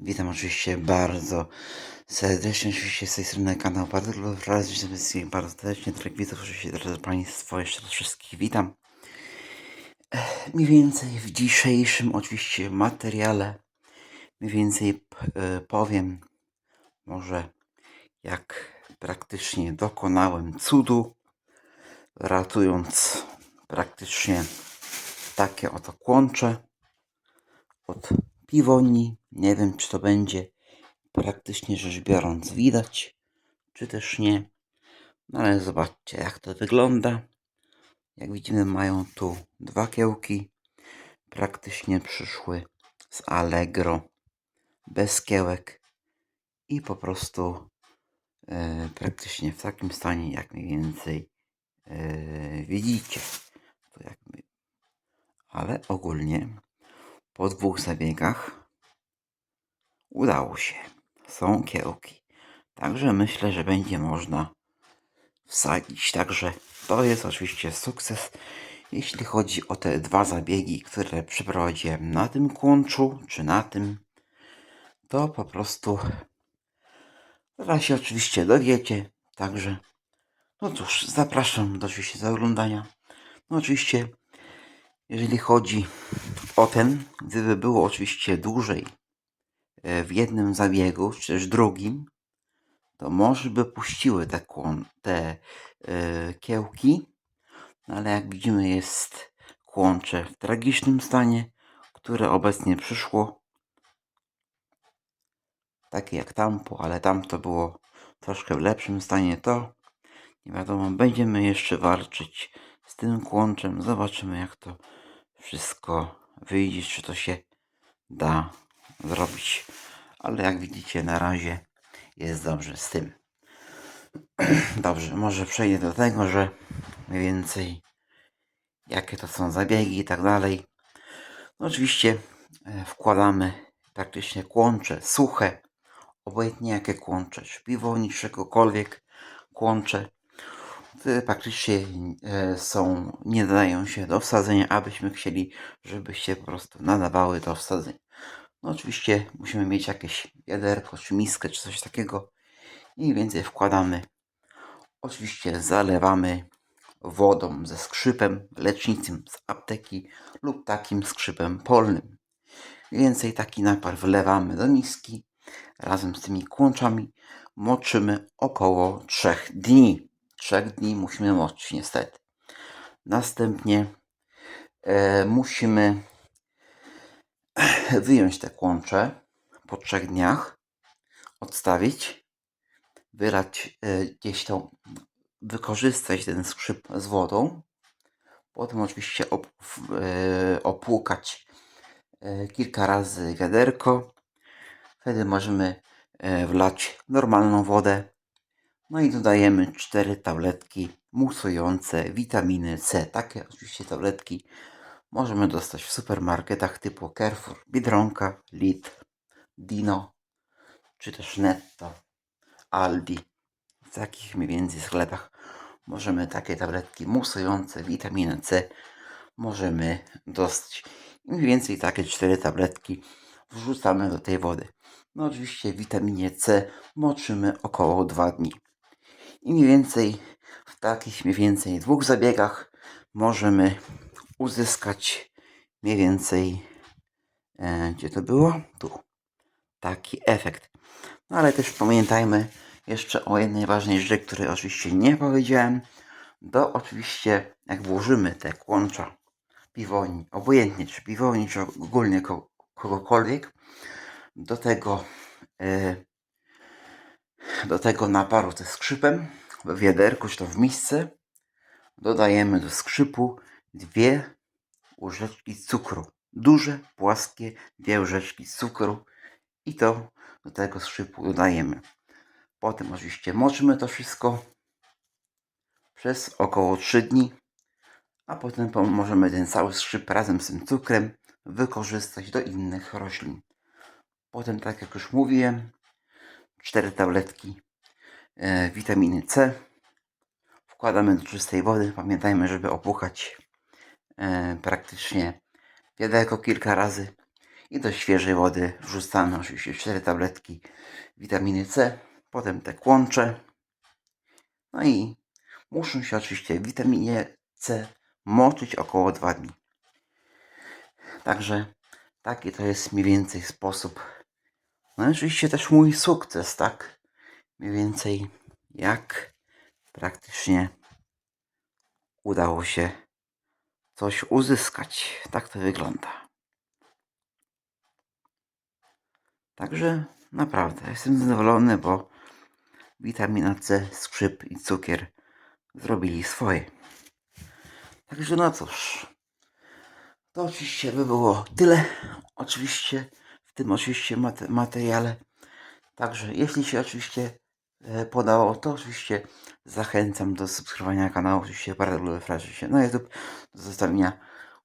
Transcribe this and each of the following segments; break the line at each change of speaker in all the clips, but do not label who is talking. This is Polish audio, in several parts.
Witam oczywiście bardzo serdecznie, oczywiście z tej strony kanał bardzo raz witam wszystkich bardzo serdecznie, tak widzę oczywiście drodzy Państwo, jeszcze raz wszystkich witam. Mniej więcej w dzisiejszym oczywiście materiale mniej więcej e, powiem może jak praktycznie dokonałem cudu, ratując praktycznie takie oto kłącze od piwoni. Nie wiem, czy to będzie praktycznie rzecz biorąc widać, czy też nie. No ale zobaczcie, jak to wygląda. Jak widzimy, mają tu dwa kiełki. Praktycznie przyszły z Allegro, bez kiełek i po prostu e, praktycznie w takim stanie, jak mniej więcej e, widzicie. To jak my... Ale ogólnie po dwóch zabiegach udało się. Są kiełki. Także myślę, że będzie można wsadzić. Także to jest oczywiście sukces. Jeśli chodzi o te dwa zabiegi, które przeprowadziłem na tym kłączu, czy na tym, to po prostu zaraz się oczywiście dowiecie. Także, no cóż, zapraszam do oczywiście do oglądania. No oczywiście, jeżeli chodzi o ten, gdyby było oczywiście dłużej e, w jednym zabiegu, czy też drugim, to może by puściły te, kłon, te e, kiełki, no ale jak widzimy jest kłącze w tragicznym stanie, które obecnie przyszło, takie jak tampo, ale tamto było troszkę w lepszym stanie, to nie wiadomo, będziemy jeszcze walczyć z tym kłączem, zobaczymy jak to wszystko wyjdzie, czy to się da zrobić, ale jak widzicie na razie jest dobrze z tym. Dobrze, może przejdę do tego, że mniej więcej jakie to są zabiegi i tak dalej. No oczywiście e, wkładamy praktycznie kłącze suche, obojętnie jakie kłącze, czy piwowni, czy czegokolwiek kłącze, praktycznie e, są, nie nadają się do wsadzenia, abyśmy chcieli, żeby się po prostu nadawały do wsadzenia. No oczywiście musimy mieć jakieś wiaderko, czy miskę, czy coś takiego i więcej wkładamy. Oczywiście zalewamy wodą ze skrzypem leczniczym z apteki lub takim skrzypem polnym. Więcej taki napar wlewamy do miski razem z tymi kłączami. Moczymy około 3 dni. 3 dni musimy moczyć niestety. Następnie e, musimy wyjąć te kłącze po 3 dniach, odstawić, wylać e, gdzieś tą, wykorzystać ten skrzyp z wodą. Potem oczywiście op, e, opłukać e, kilka razy wiaderko. Wtedy możemy e, wlać normalną wodę. No i dodajemy 4 tabletki musujące witaminy C. Takie oczywiście tabletki możemy dostać w supermarketach typu Carrefour, Biedronka, Lidl, Dino czy też Netto, Aldi. W takich mniej więcej sklepach możemy takie tabletki musujące witaminę C możemy dostać. I mniej więcej takie 4 tabletki wrzucamy do tej wody. No oczywiście witaminie C moczymy około 2 dni. I mniej więcej w takich mniej więcej dwóch zabiegach możemy uzyskać mniej więcej e, gdzie to było? Tu. Taki efekt. No ale też pamiętajmy jeszcze o jednej ważnej rzeczy, której oczywiście nie powiedziałem. Do oczywiście jak włożymy te kłącza piwoni, obojętnie czy piwoni, czy ogólnie ko- kogokolwiek, do tego e, do tego naparu ze skrzypem w wiaderku czy to w misce dodajemy do skrzypu dwie łyżeczki cukru. Duże, płaskie dwie łyżeczki cukru i to do tego skrzypu dodajemy. Potem oczywiście moczymy to wszystko przez około 3 dni, a potem po- możemy ten cały skrzyp razem z tym cukrem wykorzystać do innych roślin. Potem, tak jak już mówiłem, 4 tabletki e, witaminy C wkładamy do czystej wody. Pamiętajmy, żeby opłukać e, praktycznie wiaderko kilka razy. I do świeżej wody wrzucamy oczywiście 4 tabletki witaminy C, potem te kłącze. No i muszą się oczywiście witaminie C moczyć około 2 dni. Także taki to jest mniej więcej sposób. No i oczywiście też mój sukces, tak? Mniej więcej jak praktycznie udało się coś uzyskać. Tak to wygląda. Także naprawdę jestem zadowolony, bo witamina C, skrzyp i cukier zrobili swoje. Także no cóż, to oczywiście by było tyle. Oczywiście w tym oczywiście mate- materiale. Także jeśli się oczywiście e, podało, to oczywiście zachęcam do subskrybowania kanału. Oczywiście bardzo lubię się na YouTube, do zostawienia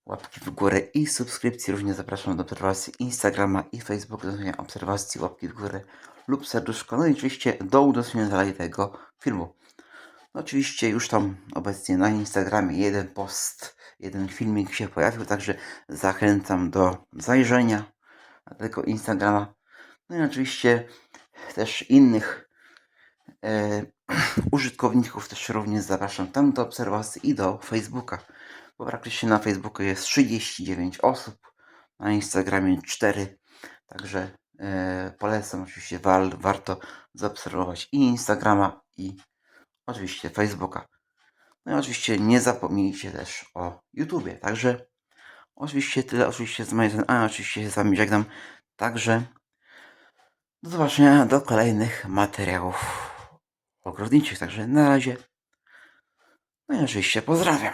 łapki w górę i subskrypcji. Również zapraszam do obserwacji Instagrama i Facebooka, do obserwacji łapki w górę lub serduszko. No i oczywiście do udostępnienia tego filmu. No oczywiście już tam obecnie na Instagramie jeden post, jeden filmik się pojawił, także zachęcam do zajrzenia tego Instagrama. No i oczywiście też innych e, użytkowników też również zapraszam tam do obserwacji i do Facebooka, bo praktycznie na Facebooku jest 39 osób, na Instagramie 4, także e, polecam oczywiście, wal, warto zaobserwować i Instagrama i oczywiście Facebooka. No i oczywiście nie zapomnijcie też o YouTubie. Także oczywiście tyle, oczywiście z mojej strony, a oczywiście się z Wami żegnam. Także do zobaczenia do kolejnych materiałów ogrodniczych. Także na razie. No i oczywiście pozdrawiam.